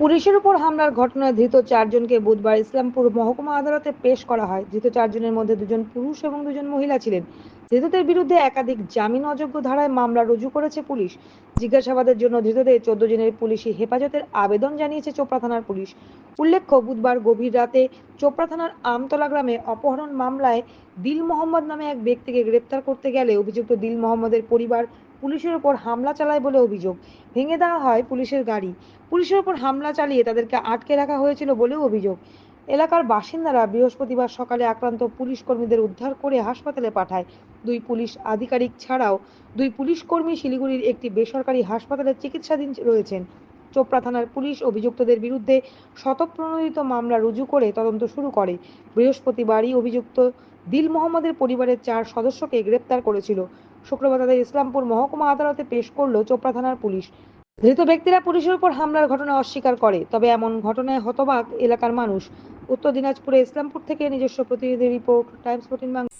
পুলিশের উপর হামলার ঘটনায় ধৃত চারজনকে বুধবার ইসলামপুর মহকুমা আদালতে পেশ করা হয়। ধৃত চারজনের মধ্যে দুজন পুরুষ এবং দুজন মহিলা ছিলেন। ধৃতদের বিরুদ্ধে একাধিক জামিন অযোগ্য ধারায় মামলা রুজু করেছে পুলিশ। জিজ্ঞাসাবাদের জন্য ধৃতদের চোদ্দ দিনের পুলিশি হেফাজতের আবেদন জানিয়েছে চোপড়া থানার পুলিশ। উল্লেখ্য, বুধবার গভীর রাতে চোপড়া থানার আমতলা গ্রামে অপহরণ মামলায় দিল মোহাম্মদ নামে এক ব্যক্তিকে গ্রেপ্তার করতে গেলে অভিযুক্ত দিল মোহাম্মদের পরিবার পুলিশের ওপর হামলা চালায় বলে অভিযোগ। ভেঙে দেওয়া হয় পুলিশের গাড়ি। পুলিশের ওপর হামলা চালিয়ে তাদেরকে আটকে রাখা হয়েছিল বলেও অভিযোগ। এলাকার বাসিন্দারা বৃহস্পতিবার সকালে আক্রান্ত পুলিশ কর্মীদের উদ্ধার করে হাসপাতালে পাঠায়। দুই পুলিশ আধিকারিক ছাড়াও দুই পুলিশ কর্মী শিলিগুড়ির একটি বেসরকারি হাসপাতালে চিকিৎসাধীন রয়েছেন। চোপড়া থানার পুলিশ অভিযুক্তদের বিরুদ্ধে শতপ্রণোদিত মামলা রুজু করে তদন্ত শুরু করে। বৃহস্পতিবারই অভিযুক্ত দিল মোহাম্মদের পরিবারের চার সদস্যকে গ্রেপ্তার করেছিল। শুক্রবার তাদের ইসলামপুর মহকুমা আদালতে পেশ করল চোপড়া থানার পুলিশ। ধৃত ব্যক্তিরা পুলিশের উপর হামলার ঘটনা অস্বীকার করে, তবে এমন ঘটনায় হতবাক এলাকার মানুষ। উত্তর দিনাজপুরে ইসলামপুর থেকে নিজস্ব প্রতিনিধি রিপোর্ট, টাইমস ফোর্টিন বাংলা।